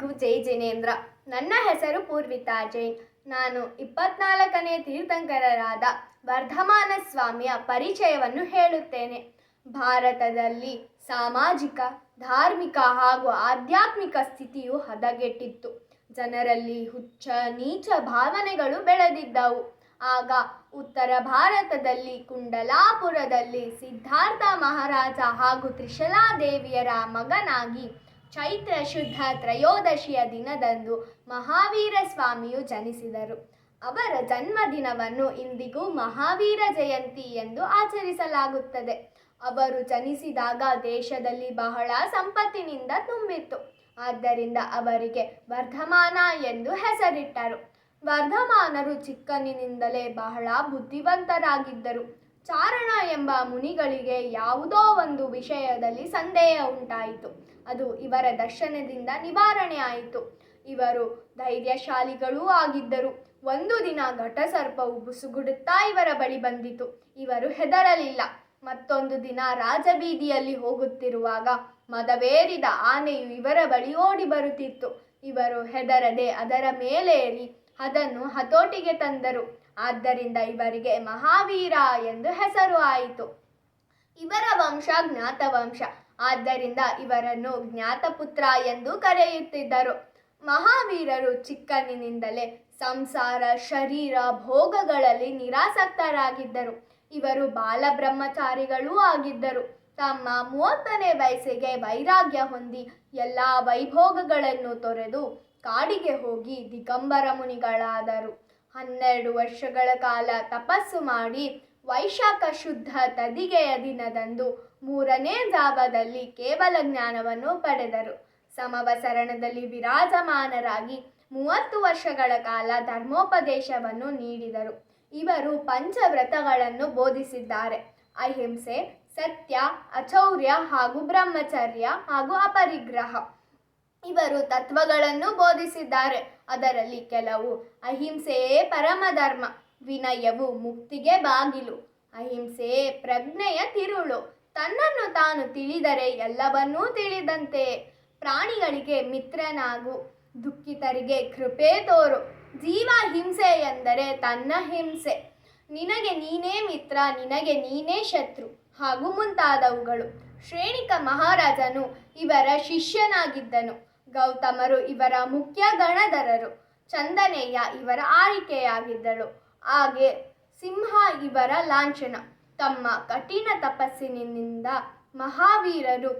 ಎಲ್ಲರಿಗೂ ಜೈ ಜಿನೇಂದ್ರ. ನನ್ನ ಹೆಸರು ಪೂರ್ವಿತಾ ಜೈನ್. ನಾನು ಇಪ್ಪತ್ನಾಲ್ಕನೇ ತೀರ್ಥಂಕರರಾದ ವರ್ಧಮಾನ ಸ್ವಾಮಿಯ ಪರಿಚಯವನ್ನು ಹೇಳುತ್ತೇನೆ. ಭಾರತದಲ್ಲಿ ಸಾಮಾಜಿಕ, ಧಾರ್ಮಿಕ ಹಾಗೂ ಆಧ್ಯಾತ್ಮಿಕ ಸ್ಥಿತಿಯು ಹದಗೆಟ್ಟಿತ್ತು. ಜನರಲ್ಲಿ ಹುಚ್ಚ, ನೀಚ ಭಾವನೆಗಳು ಬೆಳೆದಿದ್ದವು. ಆಗ ಉತ್ತರ ಭಾರತದಲ್ಲಿ ಕುಂಡಲಾಪುರದಲ್ಲಿ ಸಿದ್ಧಾರ್ಥ ಮಹಾರಾಜ ಹಾಗೂ ತ್ರಿಶಲಾದೇವಿಯರ ಮಗನಾಗಿ ಚೈತ್ರ ಶುದ್ಧ ತ್ರಯೋದಶಿಯ ದಿನದಂದು ಮಹಾವೀರ ಸ್ವಾಮಿಯು ಜನಿಸಿದರು. ಅವರ ಜನ್ಮದಿನವನ್ನು ಇಂದಿಗೂ ಮಹಾವೀರ ಜಯಂತಿ ಎಂದು ಆಚರಿಸಲಾಗುತ್ತದೆ. ಅವರು ಜನಿಸಿದಾಗ ದೇಶದಲ್ಲಿ ಬಹಳ ಸಂಪತ್ತಿನಿಂದ ತುಂಬಿತ್ತು. ಆದ್ದರಿಂದ ಅವರಿಗೆ ವರ್ಧಮಾನ ಎಂದು ಹೆಸರಿಟ್ಟರು. ವರ್ಧಮಾನರು ಚಿಕ್ಕನಿನಿಂದಲೇ ಬಹಳ ಬುದ್ಧಿವಂತರಾಗಿದ್ದರು. ಚಾರಣ ಎಂಬ ಮುನಿಗಳಿಗೆ ಯಾವುದೋ ಒಂದು ವಿಷಯದಲ್ಲಿ ಸಂದೇಹ ಉಂಟಾಯಿತು. ಅದು ಇವರ ದರ್ಶನದಿಂದ ನಿವಾರಣೆ ಆಯಿತು. ಇವರು ಧೈರ್ಯಶಾಲಿಗಳೂ ಆಗಿದ್ದರು. ಒಂದು ದಿನ ಘಟಸರ್ಪವು ಬುಸುಗುಡುತ್ತಾ ಇವರ ಬಳಿ ಬಂದಿತು. ಇವರು ಹೆದರಲಿಲ್ಲ. ಮತ್ತೊಂದು ದಿನ ರಾಜಬೀದಿಯಲ್ಲಿ ಹೋಗುತ್ತಿರುವಾಗ ಮದವೇರಿದ ಆನೆಯು ಇವರ ಬಳಿ ಓಡಿ ಬರುತ್ತಿತ್ತು. ಇವರು ಹೆದರದೆ ಅದರ ಮೇಲೇರಿ ಅದನ್ನು ಹತೋಟಿಗೆ ತಂದರು. ಆದ್ದರಿಂದ ಇವರಿಗೆ ಮಹಾವೀರ ಎಂದು ಹೆಸರು ಆಯಿತು. ಇವರ ವಂಶ ಜ್ಞಾತವಂಶ. ಆದ್ದರಿಂದ ಇವರನ್ನು ಜ್ಞಾತಪುತ್ರ ಎಂದು ಕರೆಯುತ್ತಿದ್ದರು. ಮಹಾವೀರರು ಚಿಕ್ಕನಿನಿಂದಲೇ ಸಂಸಾರ, ಶರೀರ, ಭೋಗಗಳಲ್ಲಿ ನಿರಾಸಕ್ತರಾಗಿದ್ದರು. ಇವರು ಬಾಲಬ್ರಹ್ಮಚಾರಿಗಳೂ ಆಗಿದ್ದರು. ತಮ್ಮ ಮೂವತ್ತನೇ ವಯಸ್ಸಿಗೆ ವೈರಾಗ್ಯ ಹೊಂದಿ ಎಲ್ಲ ವೈಭೋಗಗಳನ್ನು ತೊರೆದು ಕಾಡಿಗೆ ಹೋಗಿ ದಿಗಂಬರ ಮುನಿಗಳಾದರು. ಹನ್ನೆರಡು ವರ್ಷಗಳ ಕಾಲ ತಪಸ್ಸು ಮಾಡಿ ವೈಶಾಖ ಶುದ್ಧ ತದಿಗೆಯ ದಿನದಂದು ಮೂರನೇ ಜಾವದಲ್ಲಿ ಕೇವಲ ಜ್ಞಾನವನ್ನು ಪಡೆದರು. ಸಮವಸರಣದಲ್ಲಿ ವಿರಾಜಮಾನರಾಗಿ ಮೂವತ್ತು ವರ್ಷಗಳ ಕಾಲ ಧರ್ಮೋಪದೇಶವನ್ನು ನೀಡಿದರು. ಇವರು ಪಂಚವ್ರತಗಳನ್ನು ಬೋಧಿಸಿದ್ದಾರೆ. ಅಹಿಂಸೆ, ಸತ್ಯ, ಅಚೌರ್ಯ ಹಾಗೂ ಬ್ರಹ್ಮಚರ್ಯ ಹಾಗೂ ಅಪರಿಗ್ರಹ. ಇವರು ತತ್ವಗಳನ್ನು ಬೋಧಿಸಿದ್ದಾರೆ. ಅದರಲ್ಲಿ ಕೆಲವು ಅಹಿಂಸೆಯೇ ಪರಮಧರ್ಮ, ವಿನಯವು ಮುಕ್ತಿಗೆ ಬಾಗಿಲು ಅಹಿಂಸೆಯೇ ಪ್ರಜ್ಞೆಯ ತಿರುಳು. ತನ್ನನ್ನು ತಾನು ತಿಳಿದರೆ ಎಲ್ಲವನ್ನೂ ತಿಳಿದಂತೆ. ಪ್ರಾಣಿಗಳಿಗೆ ಮಿತ್ರನಾಗು, ದುಃಖಿತರಿಗೆ ಕೃಪೆ ತೋರು. ಜೀವ ಹಿಂಸೆ ಎಂದರೆ ತನ್ನ ಹಿಂಸೆ. ನಿನಗೆ ನೀನೇ ಮಿತ್ರ, ನಿನಗೆ ನೀನೇ ಶತ್ರು ಹಾಗೂ ಮುಂತಾದವುಗಳು. ಶ್ರೇಣಿಕ ಮಹಾರಾಜನು ಇವರ ಶಿಷ್ಯನಾಗಿದ್ದನು. ಗೌತಮರು ಇವರ ಮುಖ್ಯ ಗಣಧರರು. ಚಂದನೆಯ ಇವರ ಆರಿಕೆಯಾಗಿದ್ದಳು ಹಾಗೆ ಸಿಂಹ ಇವರ ಲಾಂಛನ. ತಮ್ಮ ಕಠಿಣ ತಪಸ್ಸಿನಿಂದ ಮಹಾವೀರರು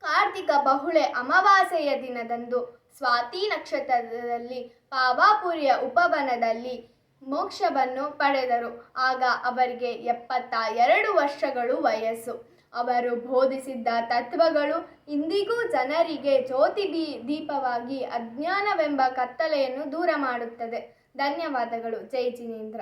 ಕಾರ್ತಿಕ ಬಹುಳೆ ಅಮಾವಾಸ್ಯೆಯ ದಿನದಂದು ಸ್ವಾತಿ ನಕ್ಷತ್ರದಲ್ಲಿ ಪಾವಾಪುರಿಯ ಉಪವನದಲ್ಲಿ ಮೋಕ್ಷವನ್ನು ಪಡೆದರು. ಆಗ ಅವರಿಗೆ ಎಪ್ಪತ್ತ ಎರಡು ವರ್ಷಗಳು ವಯಸ್ಸು. ಅವರು ಬೋಧಿಸಿದ್ದ ತತ್ವಗಳು ಇಂದಿಗೂ ಜನರಿಗೆ ಜ್ಯೋತಿ ದೀಪವಾಗಿ ಅಜ್ಞಾನವೆಂಬ ಕತ್ತಲೆಯನ್ನು ದೂರ ಮಾಡುತ್ತದೆ. ಧನ್ಯವಾದಗಳು. ಜೈ ಜಿನೇಂದ್ರ.